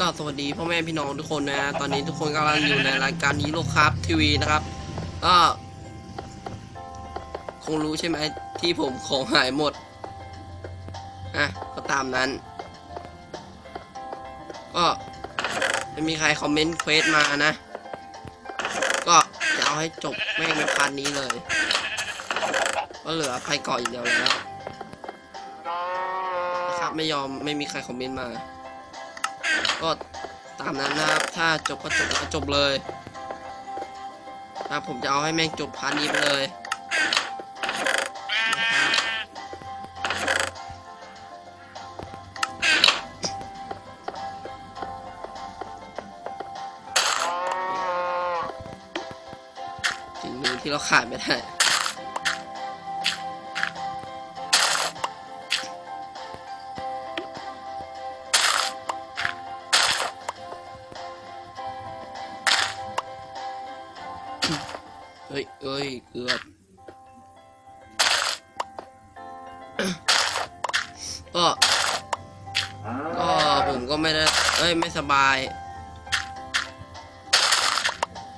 ก็สวัสดีพ่อแม่พี่น้องทุกคนนะตอนนี้ทุกคนกำลังอยู่ในรายการนี้โลกครับทีวีนะครับ ก็ คงรู้ใช่ไหมที่ผมของหายหมดอะก็ตามนั้น ก็ไม่มีใครคอมเมนต์เควสมานะ ก็จะเอาให้จบแม่งในพาร์ทนี้เลย ก็เหลือไปเกาะอีกเดียวแล้วนะครับไม่ยอมไม่มีใครคอมเมนต์มา ก็ตามนั้นนะครับ ถ้าจบก็จบก็จบเลยนะครับผมจะเอาให้แม่งจบพาร์ทนี้ไปเลยนะครับสิ่งหนึ่งที่เราขาดไม่ได้ ฮ้ยเอ้ยเกือบก็ ก็ผมก็ไม่ได้ เอ้ย ไม่สบาย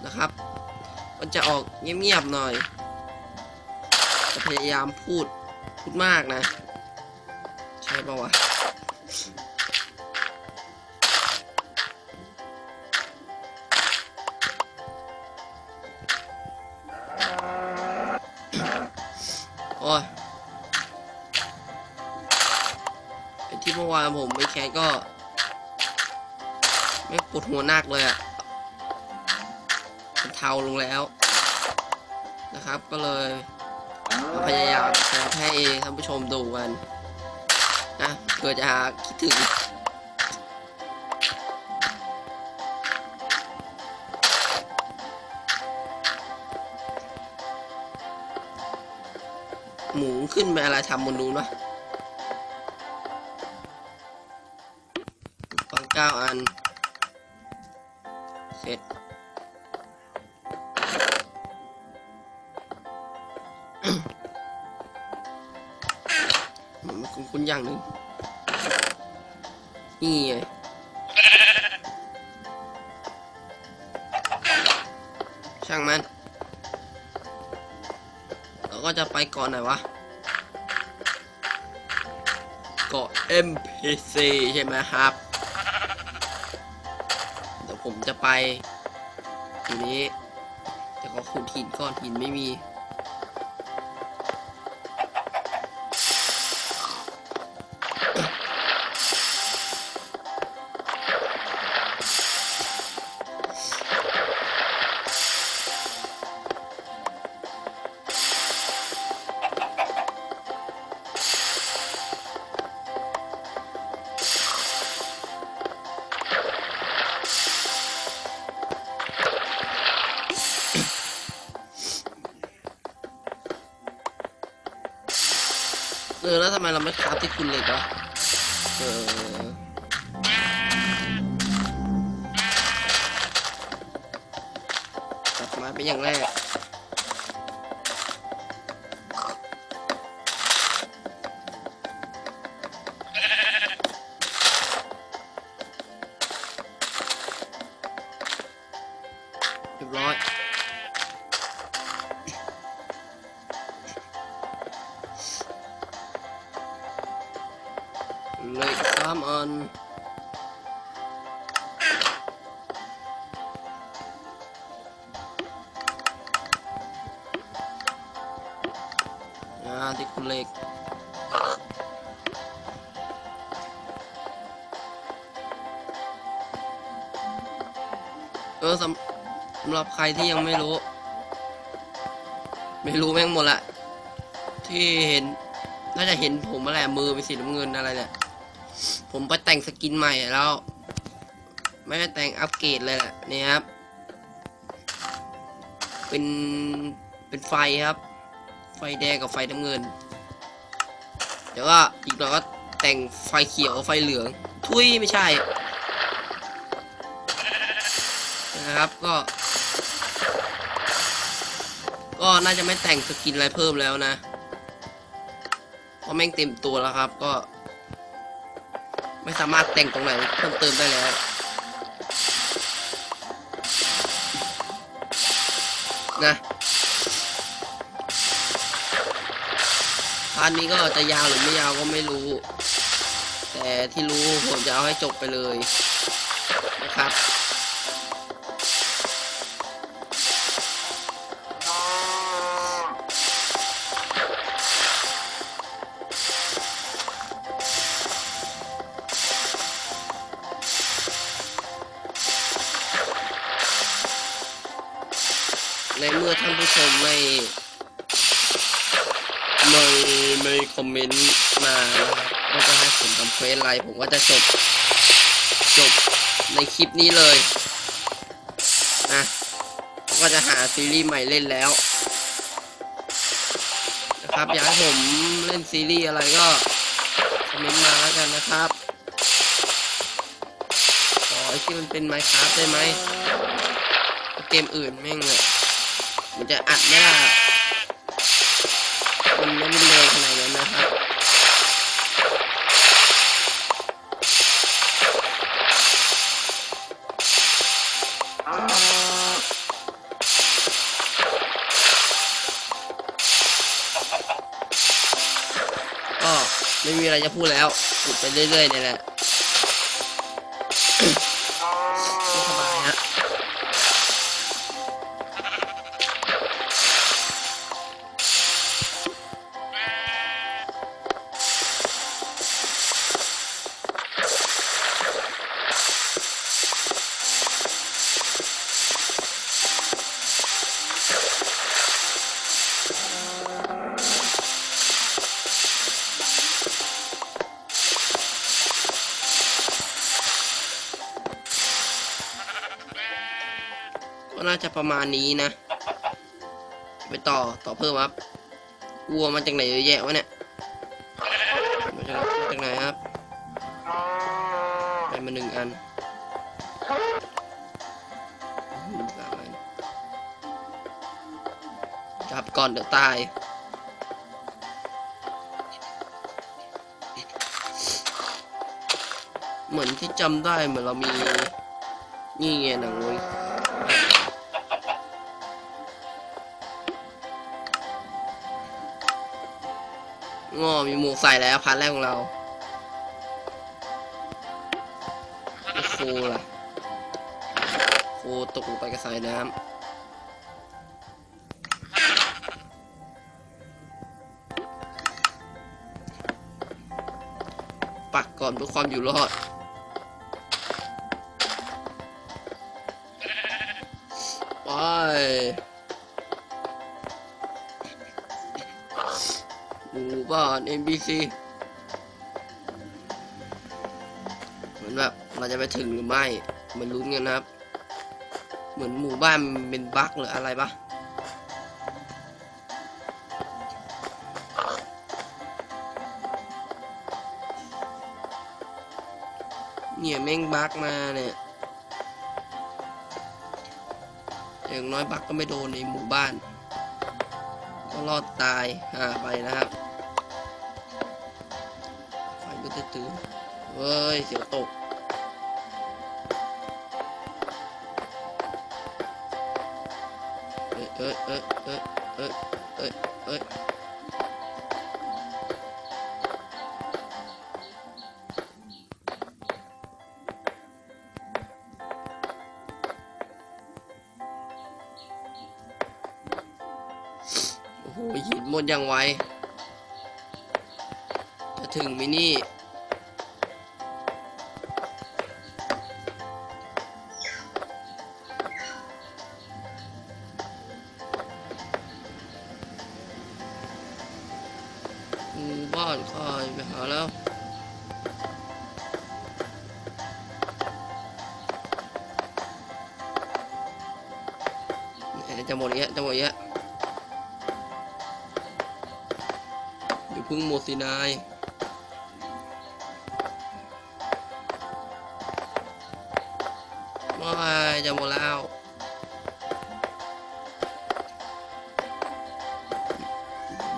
นะครับ มันจะออกเงียบๆหน่อย จะพยายามพูด พูดมากนะ ใช่ปะวะ โอ้ยไอที่เมื่อวานผมไม่แคสก็ ไม่ปวดหัวหนักเลยอะเป็นเทาลงแล้ว นะครับ ก็เลยพยายามแชร์ให้ท่านผู้ชมดูกันนะเพื่อจะคิดถึง ขึ้นไปอะไรทำบนนู้นวะตอนเก้าอัน เสร็จ มันคุ้นๆอย่างหนึ่งนี่ไงช่างมัน เราก็จะไปกาะไหนวะ เกาะ MPC ใช่ไหมครับ เดี๋ยวผมจะไปทีนี้แต่ก็ขุดหินก่อนหินไม่มี ออแล้วทำไมเราไม่คราฟที่คุณเหล็กวะเออตัดไม้เป็นอย่างแรก เล็กสามอันอ่าที่คุเหล็กเออสำสำหรับใครที่ยังไม่รู้ ไม่รู้แม่งหมดละ ที่เห็น น่าจะเห็นผมอะไรมือเป็นสีน้ำเงินอะไรเนี่ย ผมไปแต่งสกินใหม่แล้ว ไม่ได้แต่งอัปเกรดเลยแหละนี่ครับ เป็นเป็นไฟครับ ไฟแดงกับไฟน้ำเงิน เดี๋ยวก็อีกหน่อยก็แต่งไฟเขียวไฟเหลือง ทุยไม่ใช่นะครับก็ ก็น่าจะไม่แต่งสกินอะไรเพิ่มแล้วนะเพราะแม่งเต็มตัวแล้วครับก็ ไม่สามารถแต่งตรงไหนเพิ่มเติมได้แล้วนะพาร์ทนี้ก็จะยาวหรือไม่ยาวก็ไม่รู้ แต่ที่รู้ผมจะเอาให้จบไปเลยนะครับ อมเมนต์มานะครับว่าจะให้ผมทำเควสอะไรผมก็จะจบ จบในคลิปนี้เลยนะก็จะหาซีรีส์ใหม่เล่นแล้วนะครับอยากให้ผมเล่นซีรีส์อะไรก็คอมเมนต์มาแล้วกันนะครับขอไอ้ที่มันเป็นไมค์ครับได้ไหมเกมอื่นแม่งอะมันจะอัดไม่ได้ มีอะไรจะพูดแล้วพูดไปเรื่อยๆเนี่ยแหละ น่าจะประมาณนี้นะ ไปต่อต่อเพิ่มครับวัวมาจากไหนเยอะแยะวะเนี่ยมาจากจากไหนครับได้มาหนึ่งอันอืมสามอันจับก่อนเดี๋ยวตายเหมือนที่จำได้เหมือนเรามี นี่ไงหนังเว้ย ง้อมีหมวกใส่แล้วพันแรกของเราโคล่ะโคตกลงไปกับสายน้ำปักก่อนเพื่อความอยู่รอดไป บ้าน NPC เหมือนแบบเราจะไปถึงหรือไม่เหมันลุ้นกันนะครับ เหมือนหมู่บ้านมันเป็นบั๊กหรืออะไรปะเนี่ยแม่งบั๊กมาเนี่ยอย่างน้อยบั๊กก็ไม่โดนในหมู่บ้าน ก็รอดตายหาไปนะครับ ไฟก็จะตื่นเฮ้ย เสียวตก เอ้ยเอ้ยเอ้ยเอ้ยเอ้ยเอ้ยเอ้ยโอ้โหหินหมดอย่างไว จะถึงมินี่ หมดอีกแล้วจะหมดอีกแล้วอยู่พึ่งหมดสินายไม่จะหมดแล้ว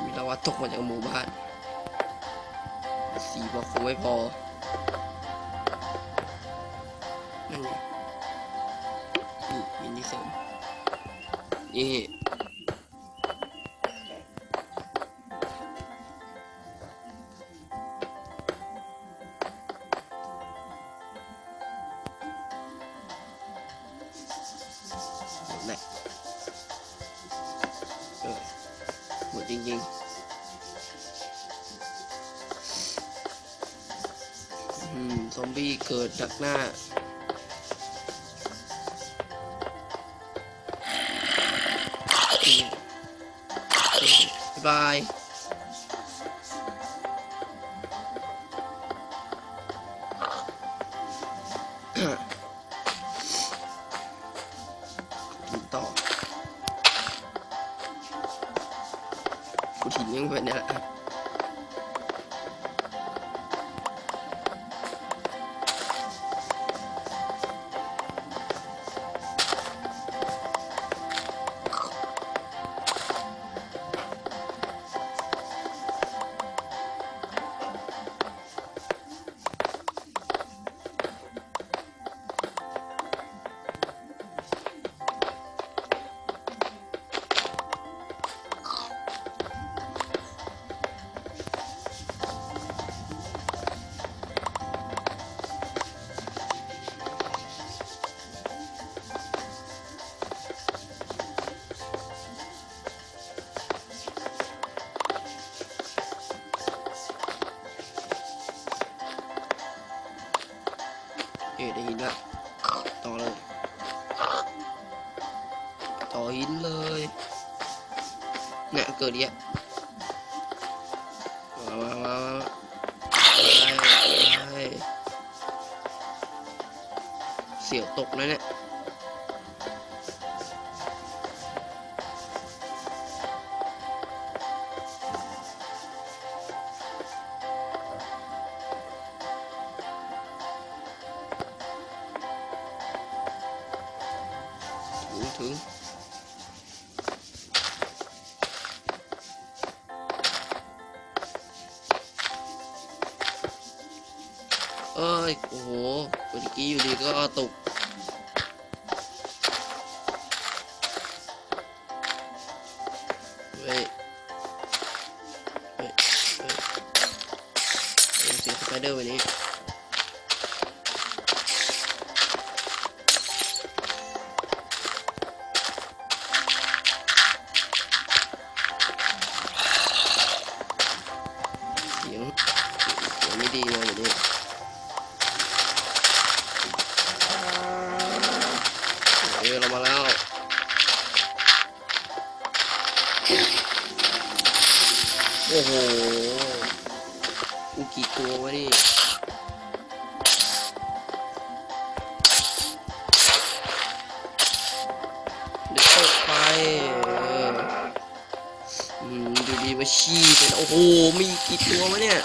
มีละวัดตกมาจากหมู่บ้านสี่บอกคงไม่พอนั่น นี่และเออหมดจริงๆ อืม ซอมบี้เกิดจากหน้า Bye. เกิดเยอะมามามามเสียวตกนะเนี่ย wabarakatuh อาชีพเลยนโอ้โห มีกี่ตัววะเนี่ย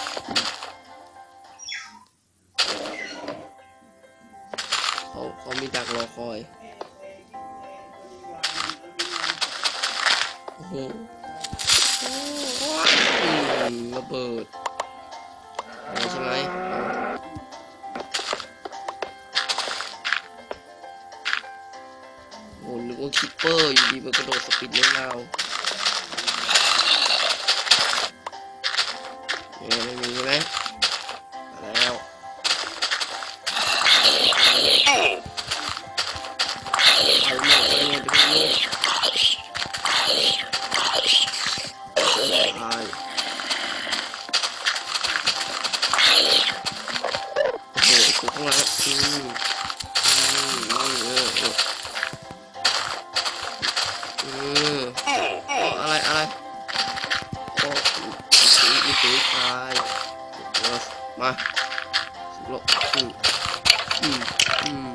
โอ้ม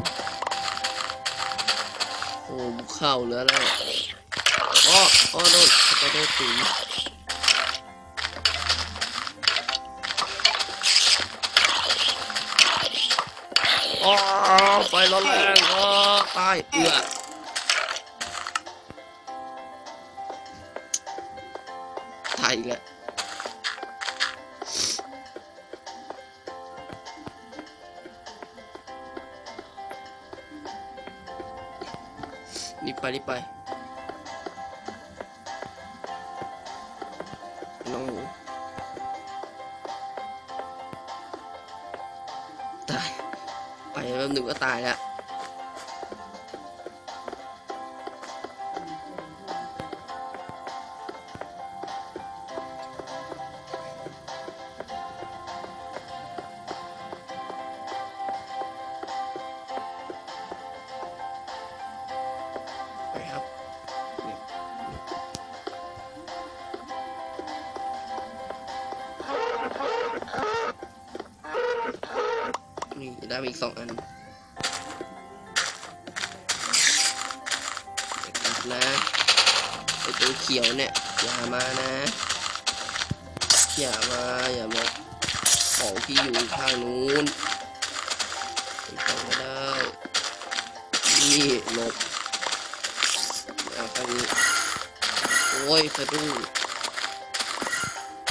โอ้เข่าเหลือแล้วอ้ออ้โดนกระโดดถึอไฟร้อนแรงอ๋อตายเอือตายอีแล้ว ไปรีบไปน้องหมูตาย ไปแล้วหนึ่งก็ตายแล้ว นี่ได้มาอีกสองอันนะไอตัวเขียวเนี่ย อย่ามานะ อย่ามา อย่ามาของที่อยู่ข้างนู้นไม่ต้องก็ได้นี่หลบเอาข้างนี้โอ้ยสะดุ้ง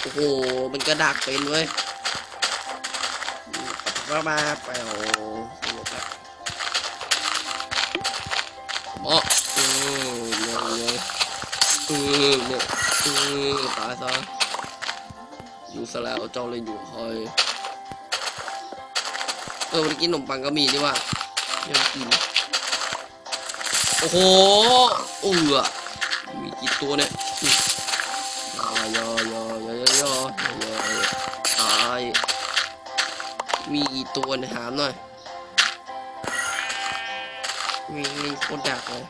โอ้โห มันกระดักเป็นเว้ย มามาไปโอ้สนุกละเหมาะอืมยังยังอืมเนี่ยอืมตายซะอยู่ซะแล้วเจ้าเลยอยู่คอยเออวันนี้กินขนมปังก็มีนี่ว่ายังกินโอ้โหเอือมีกี่ตัวเนี่ย ตัวเนี่ยถามหน่อยมีมีโคตรดักเลย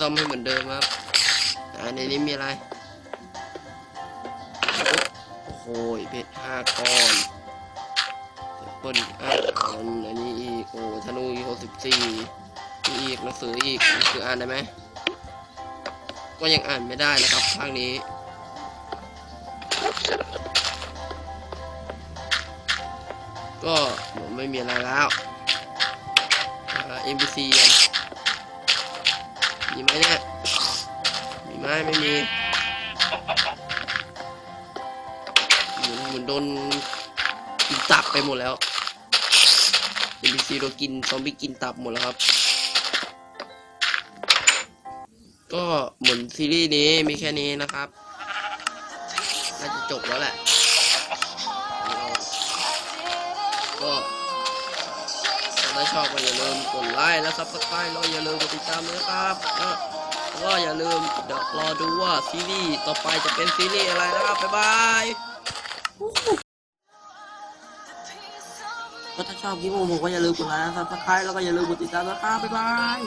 ซ่อมให้เหมือนเดิมครับอ่าในนี้มีอะไร โอ้โหเพชรห้าก้อนเปิ้ลห้าก้อนอันนี้อีก โอ้ธนูอีกหกสิบสี่อีกหนังสืออีกหนังสืออ่านได้ไหมก็ยังอ่านไม่ได้นะครับภาคนี้ก็เหมือนไม่มีอะไรแล้วอ่า NPC กัน มีไหมเนี่ย มีไหมไม่มีเหมือนเหมือนโดนกินตับไปหมดแล้ว NPC โดนกินซอมบี้กินตับหมดแล้วครับ ก็เหมือนซีรีส์นี้มีแค่นี้นะครับ น่าจะจบแล้วแหละ ถ้าชอบก็อย่าลืมกดไลค์และซับสไครต์แล้วอย่าลืมกดติดตามด้วยนะครับแล้วก็อย่าลืมเดี๋ยวรอดูว่าซีรีส์ต่อไปจะเป็นซีรีส์อะไรนะครับบ๊ายบายก็ถ้าชอบคลิปผมก็อย่าลืมกดไลค์และซับสไครต์แล้วก็อย่าลืมกดติดตามนะครับบ๊ายบาย